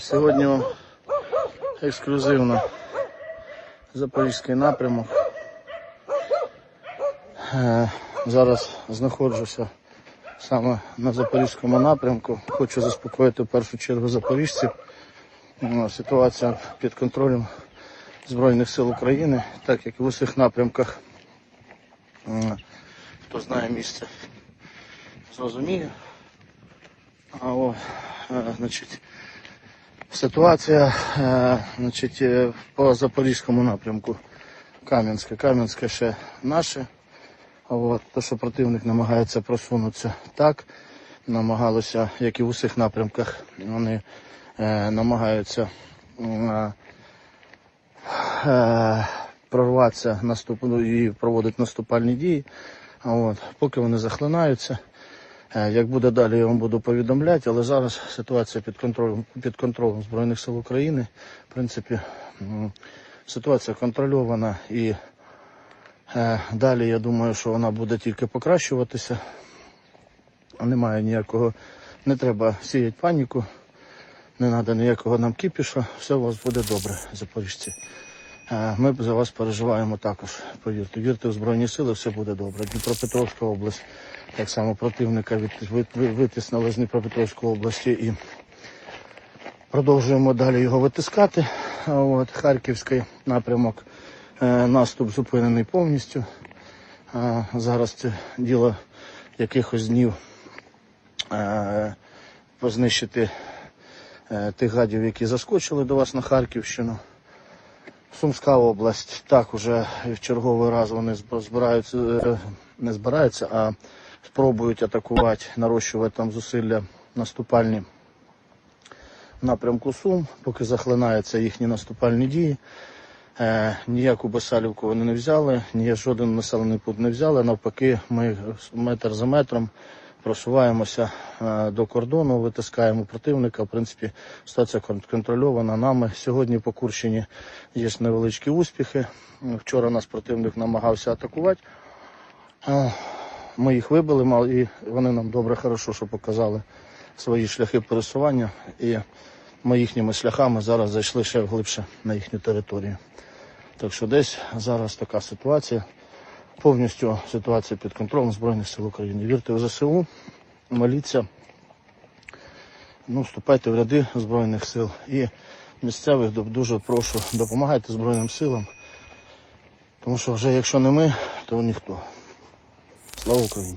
Сьогодні ексклюзивно запорізький напрямок. Е, Зараз знаходжуся саме на запорізькому напрямку. Хочу заспокоїти в першу чергу запоріжців. Ну, Ситуація під контролем Збройних сил України, так як і в усіх напрямках. Е, Хто знає місце, зрозуміє. А о, е, значить, ситуація е, значить, е, по запорізькому напрямку Кам'янське. Кам'янське ще наше. От, то, що противник намагається просунутися так, намагалося, як і в усіх напрямках, вони е, намагаються е, е, прорватися наступ, ну, і проводити наступальні дії. От, поки вони захлинаються. Е, Як буде далі, я вам буду повідомляти, але зараз ситуація під контролем, під контролем Збройних сил України. В принципі, ситуація контрольована і е, далі я думаю, що вона буде тільки покращуватися. Немає ніякого, не треба сіяти паніку, не треба ніякого нам кіпіша, все у вас буде добре, запоріжці. Е, Ми за вас переживаємо також, повірте. Вірте в Збройні Сили, все буде добре. Дніпропетровська область, так само противника витіснили з Дніпропетровської області і продовжуємо далі його витискати. От, Харківський напрямок, е, наступ зупинений повністю. Е, Зараз це діло якихось днів познищити тих гадів, які заскочили до вас на Харківщину. Сумська область так уже в черговий раз вони збираються, е, не збираються, а спробують атакувати, нарощувати там зусилля наступальні напрямку Сум, поки захлинаються їхні наступальні дії. Е, ніяку Басалівку вони не взяли, ні жоден населений пункт не взяли. Навпаки, ми метр за метром просуваємося е, до кордону, витискаємо противника. В принципі, ситуація контрольована нами. Сьогодні по Курщині є невеличкі успіхи. Вчора нас противник намагався атакувати. Е, Ми їх вибили, і вони нам добре, хорошо, що показали свої шляхи пересування. І ми їхніми шляхами зараз зайшли ще глибше на їхню територію. Так що десь зараз така ситуація. Повністю ситуація під контролем Збройних сил України. Вірте в ЗСУ, моліться, ну, вступайте в ряди Збройних сил і місцевих ду- дуже прошу, допомагайте Збройним силам. Тому що вже якщо не ми, то ніхто. Слава Україні!